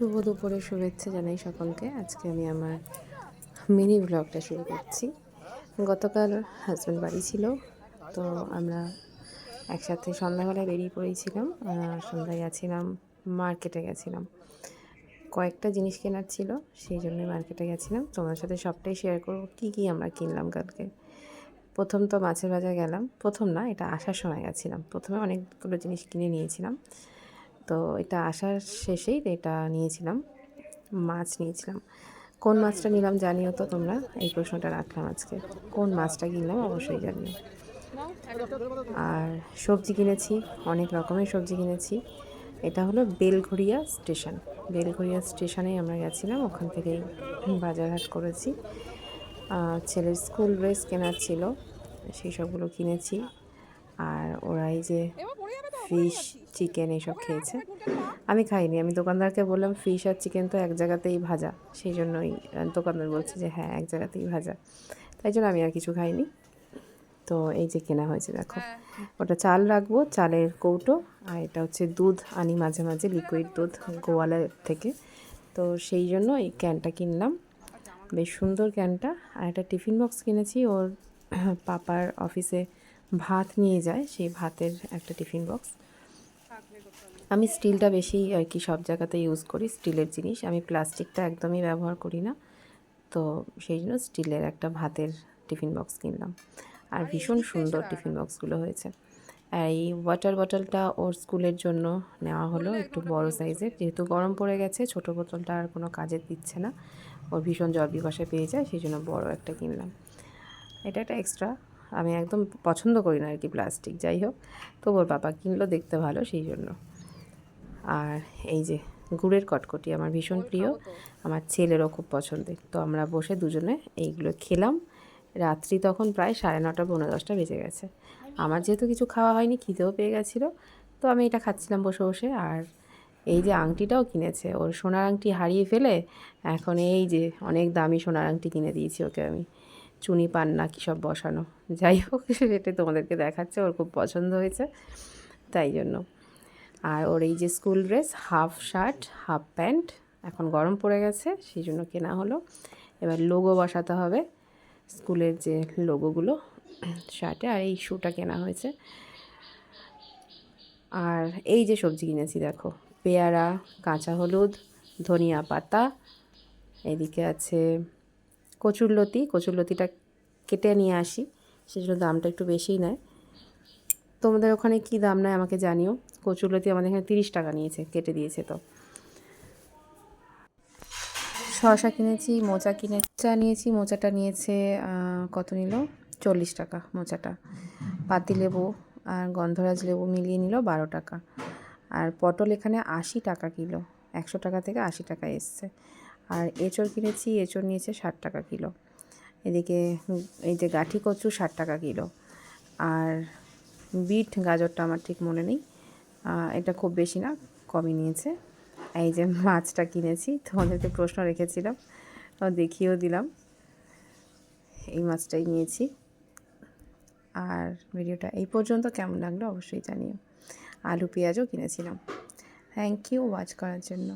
শুভ দুপুরে শুভেচ্ছা জানাই সকলকে। আজকে আমি আমার মিনি ব্লগটা শুরু করছি। গতকাল হাজব্যান্ড বাড়ি ছিল, তো আমরা একসাথে সন্ধ্যাবেলায় বেরিয়ে পড়েছিলাম সন্ধ্যায় গেছিলাম মার্কেটে গেছিলাম। কয়েকটা জিনিস কেনার ছিল, সেই জন্যই মার্কেটে গেছিলাম। তোমার সাথে সবটাই শেয়ার করব, কী কী আমরা কিনলাম কালকে। প্রথম তো মাছের বাজার গেলাম, প্রথম না, এটা আসার সময় গেছিলাম। প্রথমে অনেকগুলো জিনিস কিনে নিয়েছিলাম। তো এটা আসার শেষেই এটা নিয়েছিলাম, মাছ নিয়েছিলাম। কোন মাছটা নিলাম জানিও তো তোমরা, এই প্রশ্নটা রাখলাম আজকে। কোন মাছটা কিনলাম অবশ্যই জানিও। আর সবজি কিনেছি, অনেক রকমের সবজি কিনেছি। এটা হলো বেলঘড়িয়া স্টেশন। বেলঘড়িয়া স্টেশনেই আমরা গেছিলাম, ওখান থেকেই বাজার হাট করেছি ছেলের স্কুল ড্রেস কেনার ছিল, সেই সবগুলো কিনেছি। আর ওরাই যে ফিশ চিকেন এইসব খেয়েছে। আমি খাইনি আমি দোকানদারকে বললাম ফিশ আর চিকেন তো এক জায়গাতেই ভাজা। সেই জন্যই দোকানদার বলছে যে হ্যাঁ এক জায়গাতেই ভাজা। তাই জন্য আমি আর কিছু খাইনি। তো এই যে কেনা হয়েছে দেখো। ওটা চাল রাখব চালের কৌটো আর এটা হচ্ছে দুধ আনি মাঝে মাঝে লিকুইড দুধ গোয়ালের থেকে। তো সেই জন্য এই ক্যানটা কিনলাম। বেশ সুন্দর ক্যানটা। আর একটা টিফিন বক্স কিনেছি ওর পাপার অফিসে ভাত নিয়ে যায় সেই ভাতের একটা টিফিন বক্স। আমি স্টিলটা বেশি আর কি সব জায়গাতে ইউজ করি স্টিলের জিনিস। আমি প্লাস্টিকটা একদমই ব্যবহার করি না। তো সেই জন্য স্টিলের একটা ভাতের টিফিন বক্স কিনলাম। আর ভীষণ সুন্দর টিফিন বক্সগুলো হয়েছে। আর এই ওয়াটার বটলটা ওর স্কুলের জন্য নেওয়া হলো একটু বড় সাইজের যেহেতু গরম পড়ে গেছে ছোট বোতলটা আর কোনো কাজে দিচ্ছে না। ওর ভীষণ জল বিপাশা পেয়ে যায় সেই জন্য বড় একটা কিনলাম। এটা একটা এক্সট্রা আমি একদম পছন্দ করি না আর কি প্লাস্টিক যাই হোক। তো ওর বাবা কিনলো দেখতে ভালো সেই জন্য। আর এই যে গুড়ের কটকটি আমার ভীষণ প্রিয় আমার ছেলেরও খুব পছন্দের। তো আমরা বসে দুজনে এইগুলো খেলাম। রাত্রি তখন প্রায় সাড়ে নটা পনেরো দশটা বেজে গেছে। আমার যেহেতু কিছু খাওয়া হয়নি খিদেও পেয়ে গেছিল। তো আমি এটা খাচ্ছিলাম বসে বসে। আর এই যে আংটিটাও কিনেছে। ওর সোনার আংটি হারিয়ে ফেলে এখন এই যে অনেক দামি সোনার আংটি কিনে দিয়েছি ওকে আমি। চুনি পান্না কী সব বসানো। যাই হোক, সেটা তোমাদেরকে দেখাচ্ছে, ওর খুব পছন্দ হয়েছে, তাই জন্য। আর ওর এই যে school dress half shirt half pant এখন গরম পড়ে গেছে, সেই জন্য কেনা হলো। এবার লোগো বসাতে হবে স্কুলের যে লোগোগুলো শার্টে আর এই শুটা কেনা হয়েছে। আর এই যে সবজি কিনেছি, দেখো, পেয়ারা, কাঁচা হলুদ, ধনিয়া পাতা, এদিকে আছে কচুরলতি কচুরলতিটা কেটে নিয়ে আসি। সেজন্য দামটা একটু বেশিই নেয়। তোমাদের ওখানে কি দাম নেয় আমাকে জানিও। কচুরলতি আমাদের এখানে তিরিশ টাকা নিয়েছে, কেটে দিয়েছে তো। শসা কিনেছি, মোচা কিনে চা নিয়েছি, মোচাটা নিয়েছে কত নিল? চল্লিশ টাকা মোচাটা। পাতিলেবু আর গন্ধরাজ লেবু মিলিয়ে নিল বারো টাকা। আর পটল এখানে আশি টাকা কিলো। একশো টাকা থেকে আশি টাকা এসছে। আর এঁচড় কিনেছি, এঁচড় নিয়েছে ষাট টাকা কিলো। এদিকে এই যে গাঠি কচু ষাট টাকা কিলো। আর বিট, গাজরটা আমার ঠিক মনে নেই। এটা খুব বেশি না, কমই নিয়েছে। এই যে মাছটা কিনেছি, তোমাদেরকে প্রশ্ন রেখেছিলাম দেখিয়েও দিলাম। এই মাছটাই নিয়েছি। আর ভিডিওটা এই পর্যন্ত কেমন লাগল অবশ্যই জানিও। আলু পেঁয়াজও কিনেছিলাম। থ্যাংক ইউ ওয়াচ করার জন্য।